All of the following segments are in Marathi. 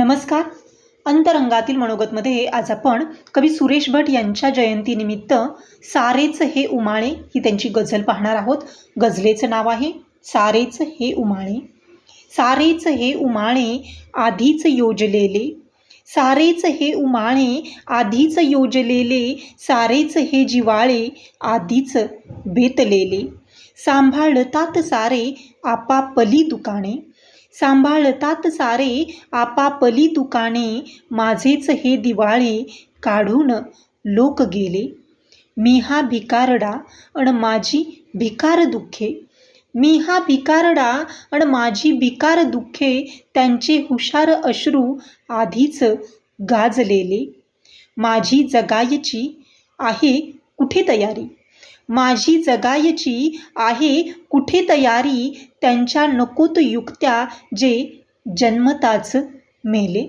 नमस्कार. अंतरंगातील मनोगतमध्ये आज आपण कवी सुरेश भट यांच्या जयंतीनिमित्त सारेच हे उमाळे ही त्यांची गझल पाहणार आहोत. गझलेचं नाव आहे सारेच हे उमाळे. सारेच हे उमाळे आधीच योजलेले. सारेच हे उमाळे आधीच योजलेले. सारेच हे जिवाळे आधीच बेतलेले. सांभाळतात सारे आपापली दुकाने. सांभाळतात सारे आपापली दुकाने माझेच हे दिवाळे काढून लोक गेले. मी हा भिकारडा अण माझी भिकार दुःखे. मी हा भिकारडा अण माझी भिकार दुःखे त्यांचे हुशार अश्रू आधीच गाजलेले. माझी जगायची आहे कुठे तयारी? माझी जगायची आहे कुठे तयारी त्यांच्या नकोत युक्त्या जे जन्मताच मेले.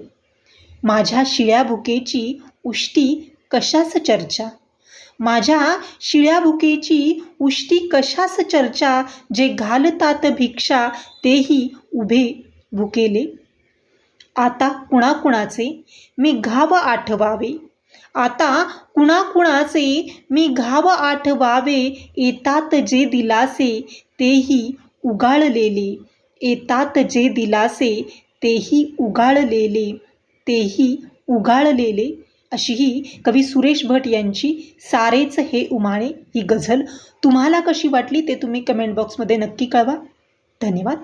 माझ्या शिळ्या भुकेची उष्टी कशास चर्चा? माझ्या शिळ्या भुकेची उष्टी कशास चर्चा? जे घालतात भिक्षा तेही उभे भुकेले. आता कुणाकुणाचे मी घाव आठवावे. आता कुणाकुणाचे मी घाव आठवावे येतात जे दिलासे तेही उगाळलेले. येतात जे दिलासे तेही उगाळलेले. तेही उगाळलेले. अशी ही कवी सुरेश भट यांची सारेच हे उमाळे ही गझल. तुम्हाला कशी वाटली ते तुम्ही कमेंट बॉक्समध्ये नक्की कळवा. धन्यवाद.